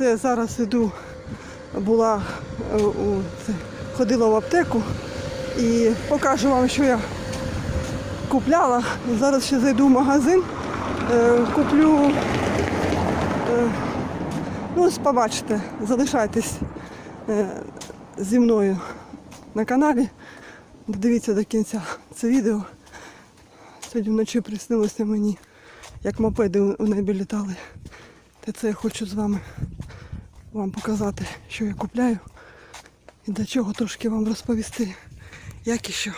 Це зараз іду, була е, ходила в аптеку і покажу вам, що я купляла. Зараз ще зайду в магазин, е, куплю. Е, ну, побачите, залишайтесь зі мною на каналі. Дивіться до кінця це відео. Сьогодні вночі приснилося мені, як мопеди у небі літали. Та це я хочу з вами вам показати, що я купляю і для чого трошки вам розповісти, як і що.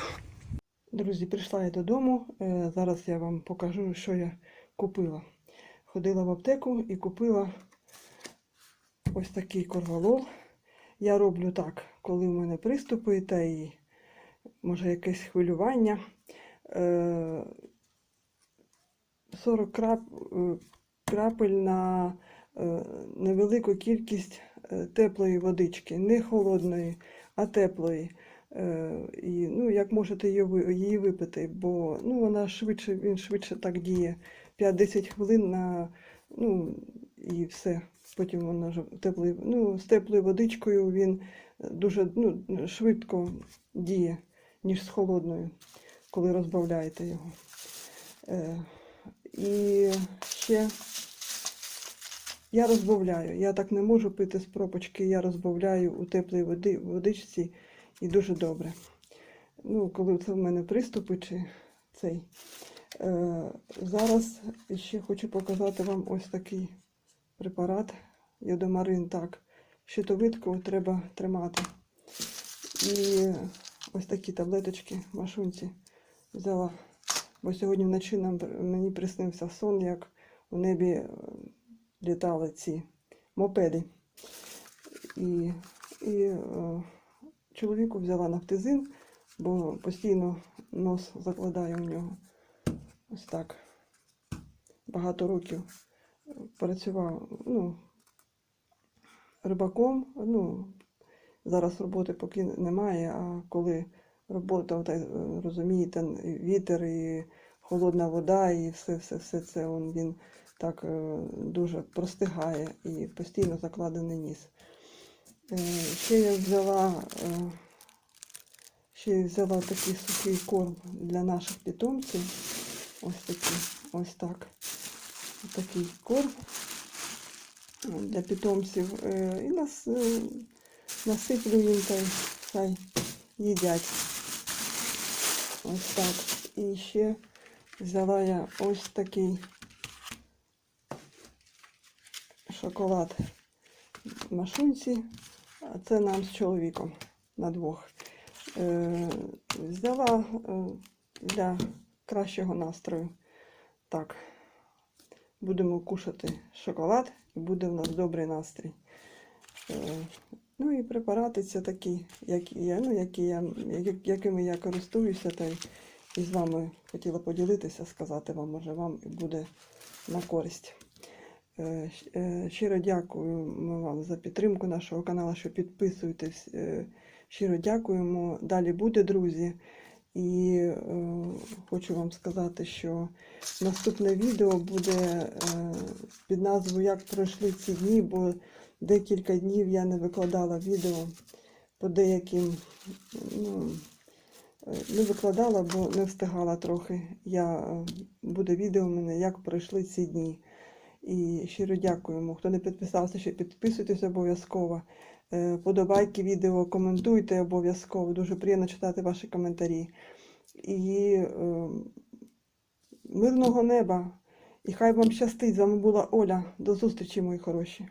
Друзі, прийшла я додому. Е, Зараз я вам покажу, що я купила. Ходила в аптеку і купила ось такий корвалол. Я роблю так, коли в мене приступи та і може якесь хвилювання. Е, 40 крап, е, крапель на е, невелику кількість е, теплої водички, не холодної, а теплої. Е, І, ну, як можете її, випити, бо ну, вона швидше, він швидше так діє. 5-10 хвилин на, ну, і все. Потім вона теплою, ну, з теплою водичкою він дуже ну, швидко діє, ніж з холодною, коли розбавляєте його. Е, і ще я розбавляю. Я так не можу пити з пропочки, я розбавляю у теплій води, водичці і дуже добре. Ну, коли це в мене приступи чи цей. Е, зараз ще хочу показати вам ось такий препарат. Йодомарин так. Щитовидку треба тримати. І ось такі таблеточки машунці взяла. Бо сьогодні вночі нам, мені приснився сон, як у небі літали ці мопеди. І, і е, чоловіку взяла нафтизин, бо постійно нос закладає у нього. Ось так. Багато років працював ну, рибаком. Ну, зараз роботи поки немає, а коли робота, та, е, розумієте, вітер і холодна вода, і все, все, все це он, він так е, дуже простигає і постійно закладений ніс. Е, Ще я взяла, е, ще я взяла такий сухий корм для наших питомців. Ось такий, ось так. Такий корм для питомців. І нас, насиплю їм та хай їдять. Ось так. І ще взяла я ось такий шоколад в машинці. А це нам з чоловіком на двох. Е, взяла е, для кращого настрою. Так, будемо кушати шоколад і буде в нас добрий настрій. Е, ну і препарати це такі, які я, ну, які я, якими я користуюся, та і з вами хотіла поділитися, сказати вам, може вам буде на користь. Е, е, Щиро дякуємо вам за підтримку нашого каналу, що підписуєтесь. Е, Щиро дякуємо. Далі буде, друзі. І хочу вам сказати, що наступне відео буде під назвою Як пройшли ці дні, бо декілька днів я не викладала відео по деяким. Ну, не викладала, бо не встигала трохи. Я, буде відео у мене, як пройшли ці дні. І щиро дякуємо. Хто не підписався, ще підписуйтесь обов'язково. Подобайте Подобайки відео, коментуйте обов'язково. Дуже приємно читати ваші коментарі. І е, мирного неба. І хай вам щастить. З вами була Оля. До зустрічі, мої хороші.